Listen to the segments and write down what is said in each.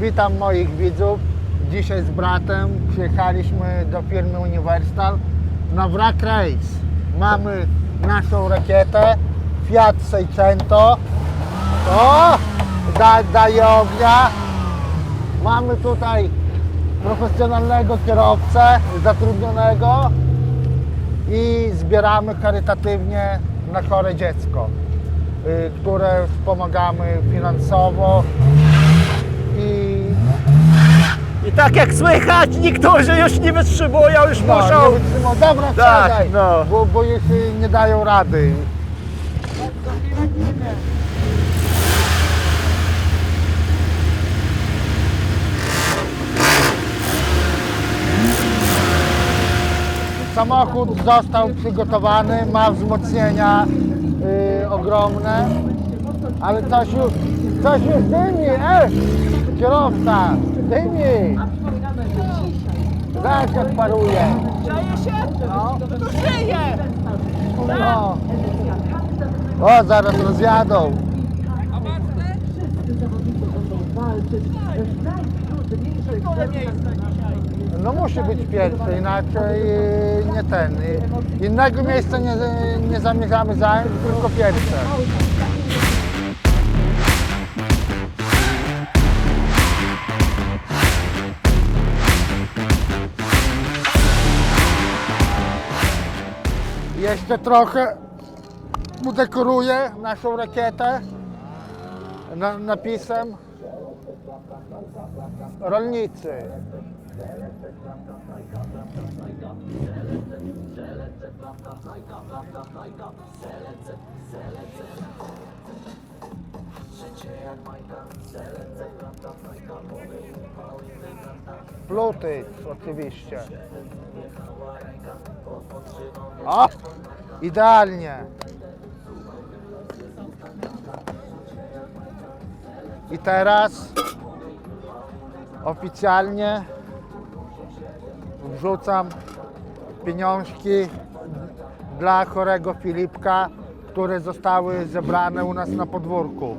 Witam moich widzów. Dzisiaj z bratem przyjechaliśmy do firmy Universal na Wrak Race. Mamy naszą rakietę Fiat Seicento. O! Da, daje ognia. Mamy tutaj profesjonalnego kierowcę zatrudnionego i zbieramy charytatywnie na chore dziecko, y, które wspomagamy finansowo I tak jak słychać, niektórzy już nie wytrzymują, już no, muszą. nie wytrzymał. Dobra, Tak, wsiadaj, no. bo, bo już y, nie dają rady. Samochód został przygotowany, ma wzmocnienia y, ogromne, ale coś już, coś już dymi, e! Kierowca, dymi! Zaraz jak paruje. Grzeje się? No. To grzeje! No. O, zaraz rozjadą. No musi być pierwszy, inaczej y, nie ten. Innego miejsca nie, nie zamierzamy zająć, tylko pierwsze. Jeszcze trochę udekoruję naszą rakietę na, napisem rolnicy. Pluty oczywiście. O! Idealnie. I teraz oficjalnie wrzucam pieniążki dla chorego Filipka, które zostały zebrane u nas na podwórku.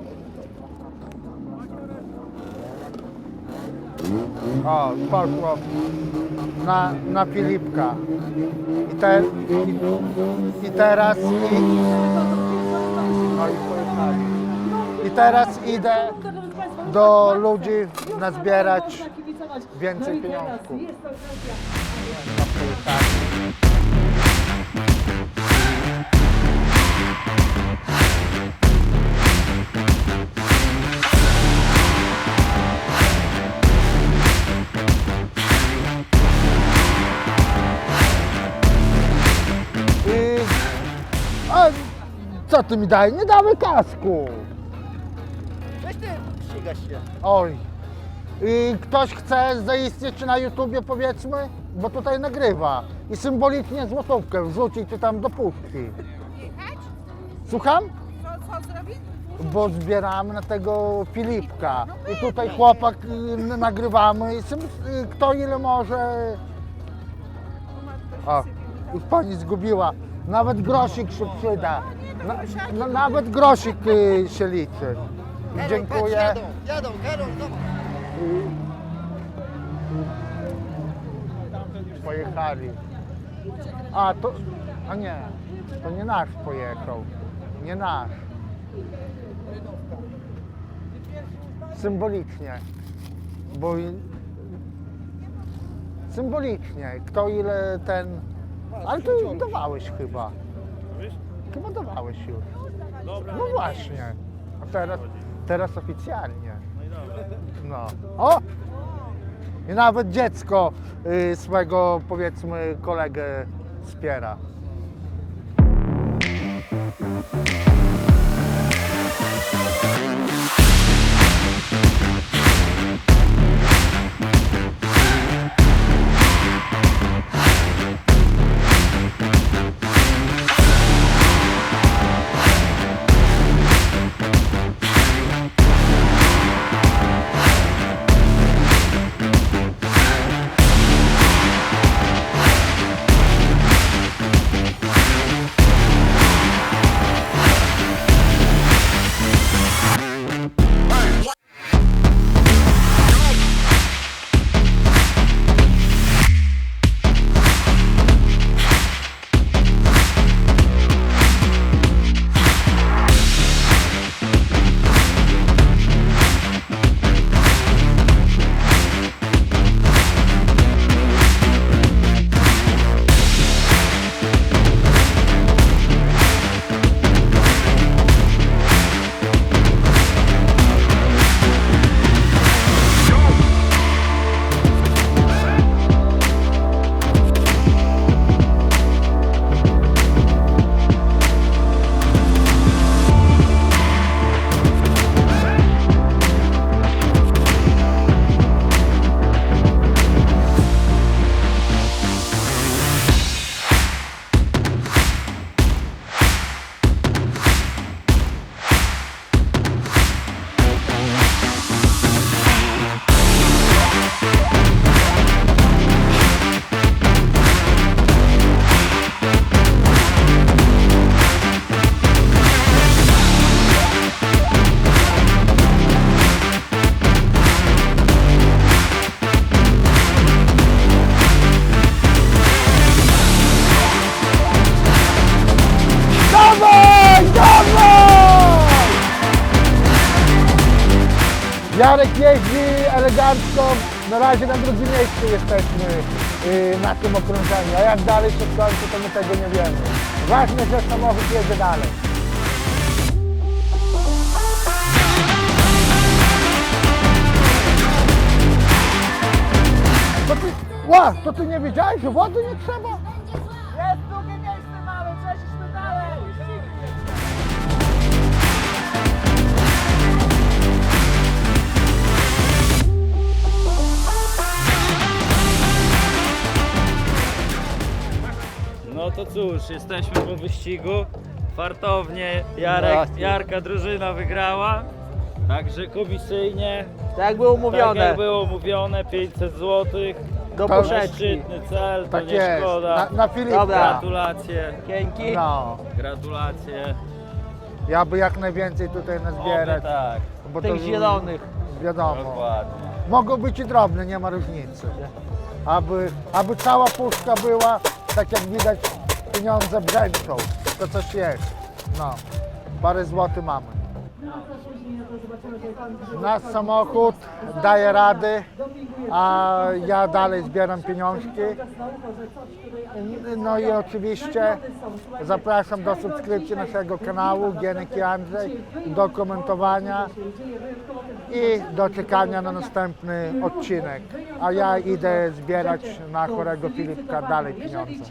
O, poszło na, na Filipka. I, te, i, i teraz i. I teraz idę do ludzi nazbierać więcej pieniążków. Co ty mi daj? Nie damy kasku. Weź ty, ścigasz się. Oj. I ktoś chce zaistnieć czy na YouTubie powiedzmy, bo tutaj nagrywa i symbolicznie złotówkę wrzucić czy tam do puszki. Słucham? Co, co zrobić? Bo zbieramy na tego Filipka i tutaj chłopak y, nagrywamy i sym, y, kto ile może. O, już pani zgubiła. Nawet grosik się przyda. Na, na, nawet grosik y, się liczy. Dziękuję. Jadą, jadą, Karol, zobacz. Pojechali. A to. A nie, to nie nasz pojechał. Nie nasz. Symbolicznie. Bo symbolicznie. Kto ile ten. Ale to już dawałeś chyba. Chyba dawałeś już. No właśnie. A teraz, teraz oficjalnie. No. O! I nawet dziecko y, swego powiedzmy kolegę wspiera. Jarek jeździ elegancko, na razie na drugim miejscu jesteśmy yy, na tym okrążeniu, a jak dalej się skończy, to my tego nie wiemy. Ważne, że samochód jedzie dalej. To ty, ła, to ty nie wiedziałeś, że wody nie trzeba? Cóż, jesteśmy po wyścigu. Fartownie Jarek, Jarka drużyna wygrała. Także komisyjnie, Tak jak było tak umówione, jak było mówione, 500 zł. do To- poszeczki. Szczytny cel, to Tak nie jest, szkoda. na, na. Dobra. Gratulacje, Dzięki. No, gratulacje. ja by jak najwięcej tutaj Oby nazbierać. tak, Bo Tych to zielonych. Wiadomo. dokładnie. Mogą być i drobne, nie ma różnicy. Aby, aby cała puszka była, tak jak widać, pieniądze brzęczą. To coś jest. No, parę złotych mamy. Nasz samochód daje rady, a ja dalej zbieram pieniążki. No i oczywiście zapraszam do subskrypcji naszego kanału Gienek Andrzej, do komentowania i do czekania na następny odcinek. A ja idę zbierać na chorego Filipka dalej pieniądze.